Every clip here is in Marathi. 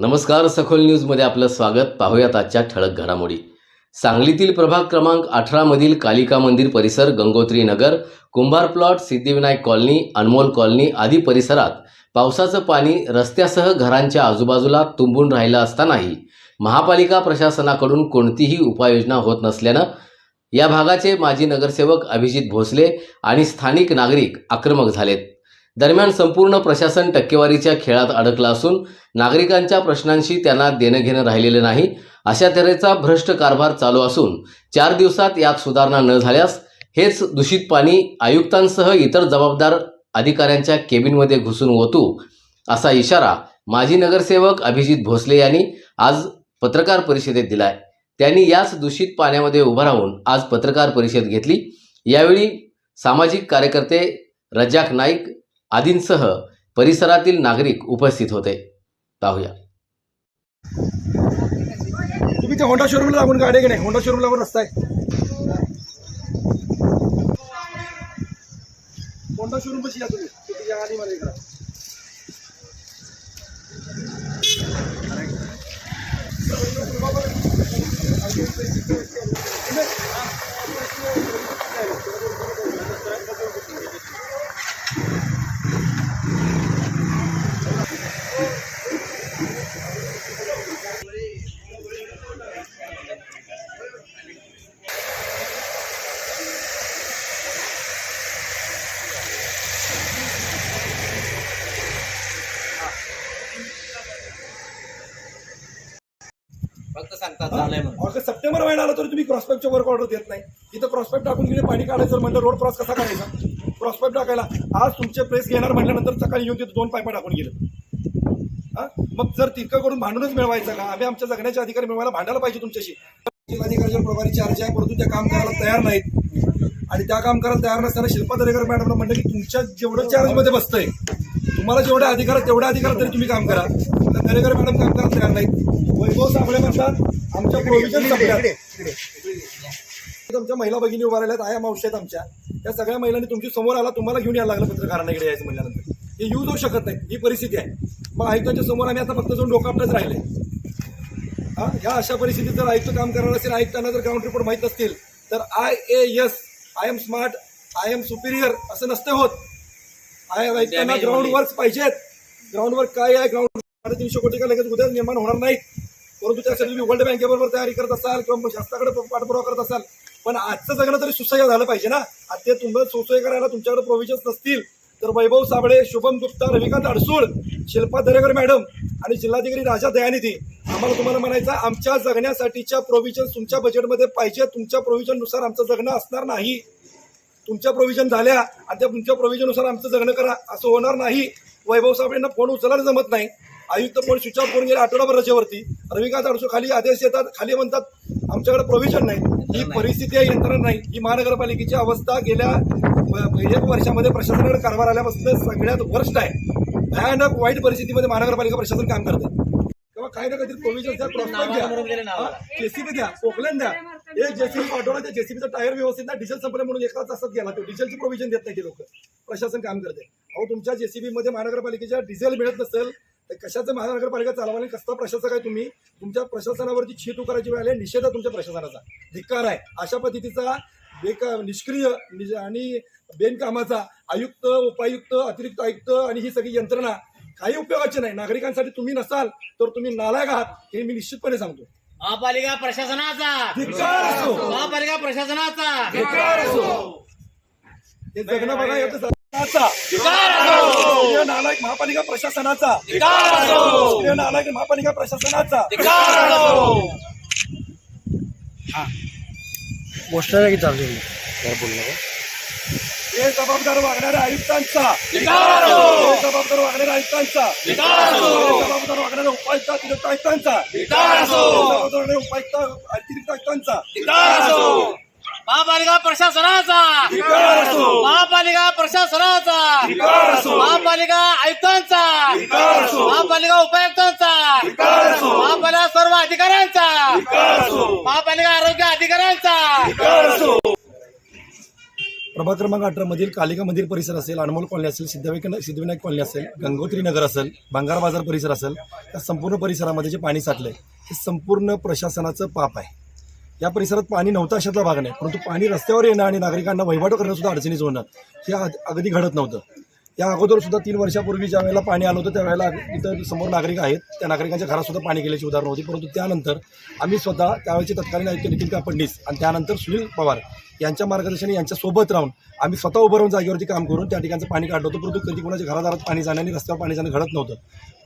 नमस्कार सखोल न्यूजमध्ये आपलं स्वागत. पाहूयात आजच्या ठळक घडामोडी. सांगलीतील प्रभाग क्रमांक अठरामधील कालिका मंदिर परिसर Gangotri Nagar Kumbhar plot Siddhivinayak colony Anmol colony आदी परिसरात पावसाचं पाणी रस्त्यासह घरांच्या आजूबाजूला तुंबून राहिलं असतानाही महापालिका प्रशासनाकडून कोणतीही उपाययोजना होत नसल्यानं या भागाचे माजी नगरसेवक अभिजित भोसले आणि स्थानिक नागरिक आक्रमक झालेत. दरम्यान संपूर्ण प्रशासन टक्केवारीच्या खेळात अडकलं असून नागरिकांच्या प्रश्नांशी त्यांना देणं घेणं राहिलेलं नाही अशा तऱ्हेचा भ्रष्ट कारभार चालू असून चार दिवसात यात सुधारणा न झाल्यास हेच दूषित पाणी आयुक्तांसह इतर जबाबदार अधिकाऱ्यांच्या केबिनमध्ये घुसून ओतू असा इशारा माजी नगरसेवक अभिजित भोसले यांनी आज पत्रकार परिषदेत दिलाय. त्यांनी याच दूषित पाण्यामध्ये उभं राहून आज पत्रकार परिषद घेतली. यावेळी सामाजिक कार्यकर्ते रजाक नाईक आदींसह परिसरातील नागरिक उपस्थित होते. पाहूया. तुम्ही ते होंडा शोरूमला लागून गाडी घेणे नाही? होंडा शोरूम लागून रस्ता आहे. होंडा शोरूम कशी या तुम्ही. तुमच्या गाडीमध्ये इकडं. फक्त सांगतात झालंय म्हणून. ऑगस्ट सप्टेंबर महिना आला तरी तुम्ही क्रॉसपॅकच्या वर्क ऑर्डर देत नाही. इथं क्रॉसपॅक टाकून गेले पाणी काढायचं म्हणलं रोड क्रॉस कसा करायचा? क्रॉसपॅक टाकायला आज तुमचे प्रेस घेणार म्हटल्यानंतर सकाळी येऊन तिथं दोन पायपा टाकून गेलं. हा? मग जर तिरकं करून भांडूनच मिळवायचं का? आम्ही आमच्या जगण्याचे अधिकारी मिळवायला भांडायला पाहिजे तुमच्याशी. जिल्हाधिकाऱ्याच्या प्रभारी चार्ज आहे परंतु त्या काम करायला तयार नाहीत. आणि त्या काम करायला तयार नसताना शिल्पा दरेकर मॅडमला म्हणलं की तुमच्या जेवढं चार्जमध्ये बसतंय तुम्हाला जेवढे अधिकार आहेत, तेवढ्या अधिकार तरी तुम्ही काम करा. तर दरेकर मॅडम काम करायला तयार नाहीत. वैभव साबळे म्हणतात आमच्या प्रोव्हिजन संपल्यात. आमच्या महिला भगिनी उभा राहिल्यात आया मावशी आहेत आमच्या. त्या सगळ्या महिलांनी तुमची समोर आला तुम्हाला घेऊन यायला लागलं पत्रकारांना इकडे यायचं म्हणल्यानंतर. हे यूज होऊ शकत नाही. ही परिस्थिती आहे. मग आयुक्तांच्या समोर आम्ही आता फक्त जाऊन डोकापटच राहिले. हा? या अशा परिस्थितीत जर आयुक्त काम करणार असेल आयुक्तांना जर ग्राउंड रिपोर्ट माहीत असतील तर I A S I am smart I am superior असं नसते होत. आय आयुक्तांना ग्राउंड वर्क पाहिजेत. ग्राउंड वर्क काय आहे? ग्राउंड साडेतीनशे कोटी का लगेच उद्या निर्माण होणार नाहीत परंतु त्यासाठी तुम्ही वर्ल्ड बँकेबरोबर तयारी करत असाल किंवा शास्त्राकडे पाठपुरावा करत असाल. पण आजचं जगणं तरी सुसह्य झालं पाहिजे ना. आज ते तुम्हाला सुसह्य करायला तुमच्याकडे प्रोव्हिजन्स नसतील. तर वैभव साबळे शुभम गुप्ता रविकांत अडसूळ शिल्पा दरेकर मॅडम आणि जिल्हाधिकारी राजा दयानिधी. आम्हाला तुम्हाला म्हणायचं आमच्या जगण्यासाठीच्या प्रोव्हिजन तुमच्या बजेटमध्ये पाहिजे तुमच्या प्रोव्हिजननुसार आमचं जगणं असणार नाही. तुमच्या प्रोव्हिजन झाल्या आणि त्या तुमच्या प्रोव्हिजननुसार आमचं जगणं करा. असं होणार नाही. वैभव साहेबांना फोन उचलायला जमत नाही. आयुक्त फोन स्विच ऑफ करून गेले आठवडाभर रजेवरती. रविकांत अडसू खाली आदेश येतात. खाली म्हणतात आमच्याकडे प्रोव्हिजन नाही. ही परिस्थिती आहे यंत्रणा नाही. ही महानगरपालिकेची अवस्था गेल्या एक वर्षामध्ये प्रशासनाकडे कारभार आल्यापासून सगळ्यात वर्स्ट आहे. भयानक वाईट परिस्थितीमध्ये महानगरपालिका प्रशासन काम करते. तेव्हा काही ना काहीतरी प्रोव्हिजन द्या. द्या. जेसीबी द्या पोकलन द्या. एक जेसीबी पाठवला त्या जेसीबीचा टायर व्यवस्थित ना डिझेल संपलं म्हणून एका तासात गेला तो. डिझेलची प्रोव्हिजन देत नाही ते लोक. प्रशासन काम करते अहो तुमच्या जेसीबीमध्ये महानगरपालिकेच्या डिझेल मिळत नसेल तर कशाचं महानगरपालिका चालवायला कसला प्रशासक आहे तुम्ही? तुमच्या प्रशासनावरती छीट करायची वेळ आली आहे. निषेध आहे तुमच्या प्रशासनाचा. धिक्कार आहे. अशा पद्धतीचा बेका निष्क्रिय आणि बेनकामाचा आयुक्त उपायुक्त अतिरिक्त आयुक्त आणि ही सगळी यंत्रणा काही उपयोगाची नाही. नागरिकांसाठी तुम्ही नसाल तर तुम्ही नालायक आहात हे मी निश्चितपणे सांगतो. महापालिका प्रशासनाचा. धिक्कार असो. महापालिका प्रशासनाचा. धिक्कार असो. हे जगणं बघा येतं सरकारचा. राष्ट्रीय नालायक महापालिका प्रशासनाचा. राष्ट्रीय नालायक महापालिका प्रशासनाचा. हे. जबाबदार वागणाऱ्या आयुक्तांचा. हे जबाबदार वागणाऱ्या आयुक्तांचा. हे जबाबदार वागणाऱ्या उपायुक्त अतिरिक्त आयुक्तांचा उपायुक्त अतिरिक्त आयुक्तांचा महापालिका प्रशासनाचा. महापालिका प्रशासनाचा. महापालिका आयुक्तांचा. महापालिका उपायुक्तांचा. महापालिका सर्व अधिकाऱ्यांचा. महापालिका आरोग्य अधिकाऱ्यांचा. प्रभाग क्रमांक अठरामधील कालिका मंदिर परिसर असेल अनमोल कॉलनी असेल सिद्धविक सिद्धविनायक कॉलनी असेल गंगोत्री नगर असेल भंगार बाजार परिसर असेल या संपूर्ण परिसरामध्ये जे पाणी साठलंय हे संपूर्ण प्रशासनाचं पाप आहे. या परिसरात पाणी नव्हतं अशातला भाग नाही परंतु पाणी रस्त्यावर येणं आणि नागरिकांना वहिवाट करणं सुद्धा अडचणीच होणं हे अगदी घडत नव्हतं. या अगोदर सुद्धा तीन वर्षापूर्वी ज्या वेळेला पाणी आलं होतं त्यावेळेला इथं समोर नागरिक आहेत. त्या नागरिकांच्या घरातसुद्धा पाणी गेल्याची उदाहरणं होती. परंतु त्यानंतर आम्ही स्वतः त्यावेळेचे तत्कालीन आयुक्त नितीन फडणवीस आणि त्यानंतर सुनील पवार यांच्या मार्गदर्शन यांच्यासोबत राहून आम्ही स्वतः उभं राहून जागेवरती काम करून त्या ठिकाणचं पाणी काढलं होतं. परंतु कधी कोणाच्या घरादारात पाणी जाणं आणि रस्त्यावर पाणी जाणं घडत नव्हतं.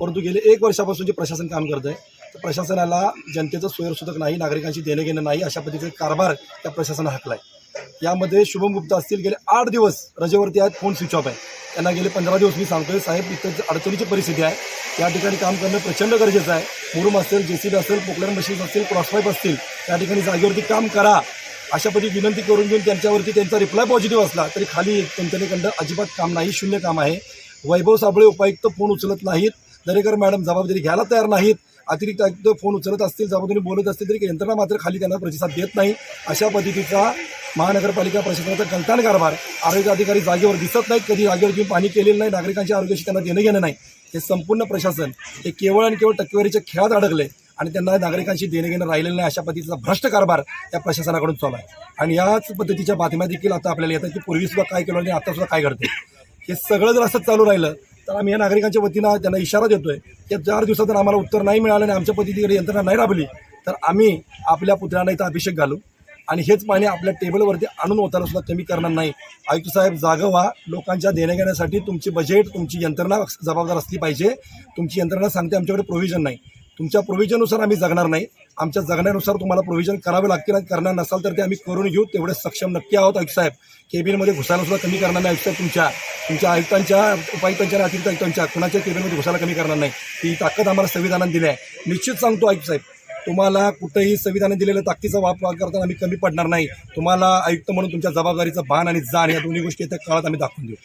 परंतु गेले एक वर्षापासून जे प्रशासन काम करत आहे तर प्रशासनाला जनतेचं सोयरसुदक नाही नागरिकांशी देणं घेणं नाही अशा पद्धतीचे कारभार त्या प्रशासनानं हाकलाय. यामध्ये शुभम गुप्ता असतील गेले आठ दिवस रजेवरती आहेत फोन स्विच ऑफ आहे. त्यांना गेले पंधरा दिवस मी सांगतोय साहेब इथं अडचणीची परिस्थिती आहे या ठिकाणी काम करणं प्रचंड गरजेचं आहे. मुरुम असेल जे सी बी असेल पोकलर मशीन असतील क्रॉसपाईप असतील त्या ठिकाणी जागेवरती काम करा. अशा पद्धती विनंती करून घेऊन त्यांच्यावरती त्यांचा रिप्लाय पॉझिटिव्ह असला तरी खाली कंपनीकडं अजिबात काम नाही शून्य काम आहे. वैभव साबळे उपायुक्त फोन उचलत नाहीत. दरेकर मॅडम जबाबदारी घ्यायला तयार नाहीत. अतिरिक्त आयुक्त फोन उचलत असतील जबाबदारी बोलत असतील तरी यंत्रणा मात्र खाली त्यांना प्रतिसाद देत नाही. अशा पद्धतीचा महानगरपालिका प्रशासनाचा गलतान कारभार. आरोग्य अधिकारी जागेवर दिसत नाहीत कधी जागेवर घेऊन पाणी केलेलं नाही नागरिकांच्या आरोग्याशी त्यांना देणं घेणं नाही. हे संपूर्ण प्रशासन हे केवळ आणि केवळ टक्केवारीच्या खेळात अडकले आणि त्यांना नागरिकांशी देणं घेणं राहिलेलं नाही अशा पद्धतीचा भ्रष्ट कारभार या प्रशासनाकडून चालू आहे. आणि याच पद्धतीच्या बातम्या देखील आता आपल्याला येतात की पूर्वीसुद्धा काय केलं आणि आतासुद्धा काय घडते हे सगळं जर असंच चालू राहिलं तर आम्ही या नागरिकांच्या वतीनं त्यांना इशारा देतोय की चार दिवसात जर आम्हाला उत्तर नाही मिळालं आणि आमच्या पद्धतीकडे यंत्रणा नाही राबली तर आम्ही आपल्या पुतळ्यांना इथं अभिषेक घालू. आणि हेच पाणी आपल्या टेबलवरती आणून होताना सुद्धा कमी करणार नाही. आयुक्त साहेब जागं व्हा. लोकांच्या देण्याघेण्यासाठी तुमची बजेट तुमची यंत्रणा जबाबदार असली पाहिजे. तुमची यंत्रणा सांगते आमच्याकडे प्रोव्हिजन नाही. तुमच्या प्रोव्हिजननुसार आम्ही जगणार नाही. आमच्या जगण्यानुसार तुम्हाला प्रोव्हिजन करावे लागतील आणि करणार नसाल तर ते आम्ही करून घेऊ. तेवढे सक्षम नक्की आहोत आयुक्त साहेब. केबिनमध्ये घुसायला सुद्धा कमी करणार नाही आयुक्त साहेब तुमच्या. तुमच्या आयुक्तांच्या उपायुक्तांच्या आणि अतिरिक्त आयुक्तांच्या कुणाच्या केबिनमध्ये घुसायला कमी करणार नाही. ती ताकद आम्हाला संविधानाने दिली आहे. निश्चित सांगतो आयुक्त साहेब तुम्हाला कुठंही संविधानाने दिलेल्या ताकदीचा वापर करताना आम्ही कमी पडणार नाही. तुम्हाला आयुक्त म्हणून तुमच्या जबाबदारीचं भान आणि जाण या दोन्ही गोष्टी त्या काळात आम्ही दाखवून देऊ.